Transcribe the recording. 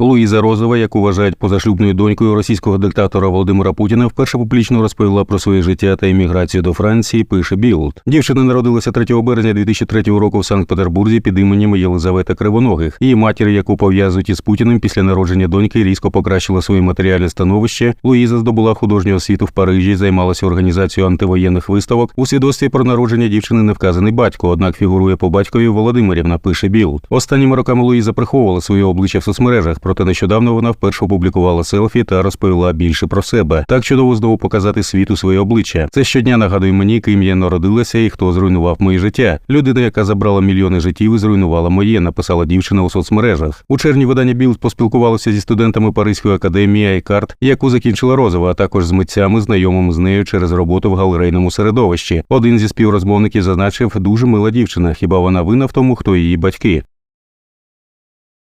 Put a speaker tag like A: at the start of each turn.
A: Луїза Розова, яку вважають позашлюбною донькою російського диктатора Володимира Путіна, вперше публічно розповіла про своє життя та еміграцію до Франції. Пише Білд. Дівчина народилася 3 березня 2003 року в Санкт-Петербурзі під іменем Єлизавета Кривоногих. Її матір, яку пов'язують із Путіним після народження доньки, різко покращила своє матеріальне становище. Луїза здобула художню освіту в Парижі, займалася організацією антивоєнних виставок. У свідоцтві про народження дівчини не вказаний батько, однак фігурує по батькові Володимирівна. Пише Білд. Останніми роками Луїза приховувала своє обличчя в соцмережах. Проте нещодавно вона вперше опублікувала селфі та розповіла більше про себе. Так чудово знову показати світу своє обличчя. Це щодня нагадує мені, ким я народилася і хто зруйнував моє життя. Людина, яка забрала мільйони життів і зруйнувала моє, написала дівчина у соцмережах. У червні видання Білд поспілкувалося зі студентами Паризької академії Айкарт, яку закінчила Розова, а також з митцями, знайомими з нею через роботу в галерейному середовищі. Один зі співрозмовників зазначив дуже мила дівчина. Хіба вона винна в тому, хто її батьки?